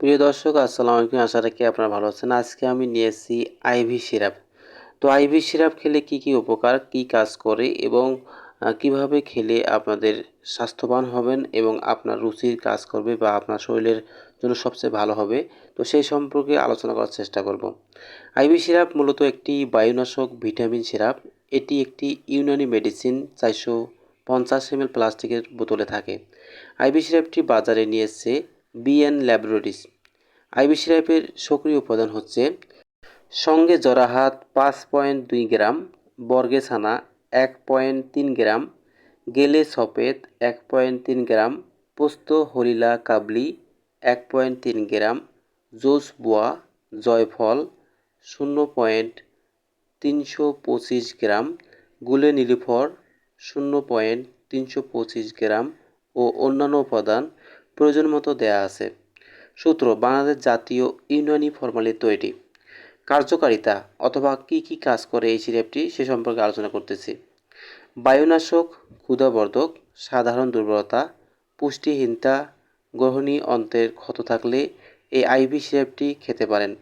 প্রিয় দর্শক, আসসালামু আলাইকুম। আশা রাখি আপনারা ভালো আছেন। আজকে আমি নিয়ে এসেছি আইভি সিরাপ। তো আইভি সিরাপ খেলে কি কি উপকার, কি কাজ করে এবং কীভাবে খেলে আপনাদের স্বাস্থ্যবান হবেন এবং আপনার রুচির কাজ করবে বা আপনার শরীরের জন্য সবচেয়ে ভালো হবে? তো সেই সম্পর্কে আলোচনা করার চেষ্টা করব। আইভি সিরাপ মূলত একটি বায়ুনাশক ভিটামিন সিরাপ। এটি একটি ইউনানি মেডিসিন, চারশো পঞ্চাশ এম প্লাস্টিকের বোতলে থাকে। আইভি সিরাপটি বাজারে নিয়ে এসেছে বিএন ল্যাবরেটরিজ আইভি সিরাপের সক্রিয় উপাদান হচ্ছে সঙ্গে জরাহাত পাঁচ পয়েন্ট দুই গ্রাম, বর্গে ছানা এক পয়েন্ট তিন গ্রাম, গেলে সফেদ এক পয়েন্ট তিন গ্রাম, পোস্ত হরিলা কাবলি এক পয়েন্ট তিন গ্রাম, জোস, বোয়া, জয়ফল শূন্য পয়েন্ট তিনশো পঁচিশ গ্রাম, গুলে নীলিফর শূন্য পয়েন্ট তিনশো পঁচিশ গ্রাম ও অন্যান্য উপাদান প্রয়োজন মতো দেয়া আছে। সূত্র, বাংলাদেশ জাতীয় ইউনানি ফরমালি তৈরি। কার্যকারিতা, অথবা কি কি কাজ করে এই সিরাপটি সে সম্পর্কে আলোচনা করতেছি। বায়ুনাশক, ক্ষুধাবর্ধক, সাধারণ দুর্বলতা, পুষ্টিহীনতা, গ্রহণী অন্তের ক্ষত থাকলে এই আইভি সিরাপটি খেতে পারেন।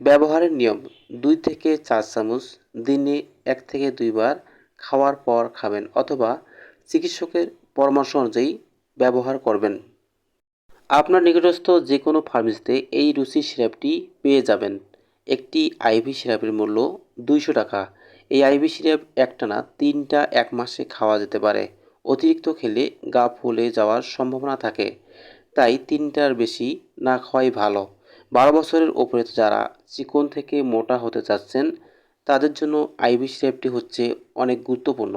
ব্যবহারের নিয়ম, দুই থেকে চার চামচ দিনে এক থেকে দুইবার খাওয়ার পর খাবেন, অথবা চিকিৎসকের পরামর্শ অনুযায়ী ব্যবহার করবেন। আপনার নিকটস্থ যে কোনো ফার্মেসিতে এই রুচি সিরাপটি পেয়ে যাবেন। একটি আইভি সিরাপের মূল্য দুইশো টাকা। এই আইভি সিরাপ একটানা তিনটা এক মাসে খাওয়া যেতে পারে। অতিরিক্ত খেলে গা ফুলে যাওয়ার সম্ভাবনা থাকে। তাই তিনটার বেশি না খাওয়াই ভালো। বারো বছরের ওপরে যারা চিকন থেকে মোটা হতে চাচ্ছেন, তাদের জন্য আইভি সিরাপটি হচ্ছে অনেক গুরুত্বপূর্ণ।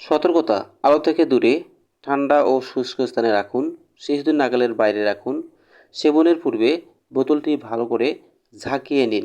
সতর্কতা, আলো থেকে দূরে, ঠান্ডা ও শুষ্ক স্থানে রাখুন। শিশুদের নাগালের বাইরে রাখুন। সেবনের পূর্বে বোতলটি ভালো করে ঝাঁকিয়ে নিন।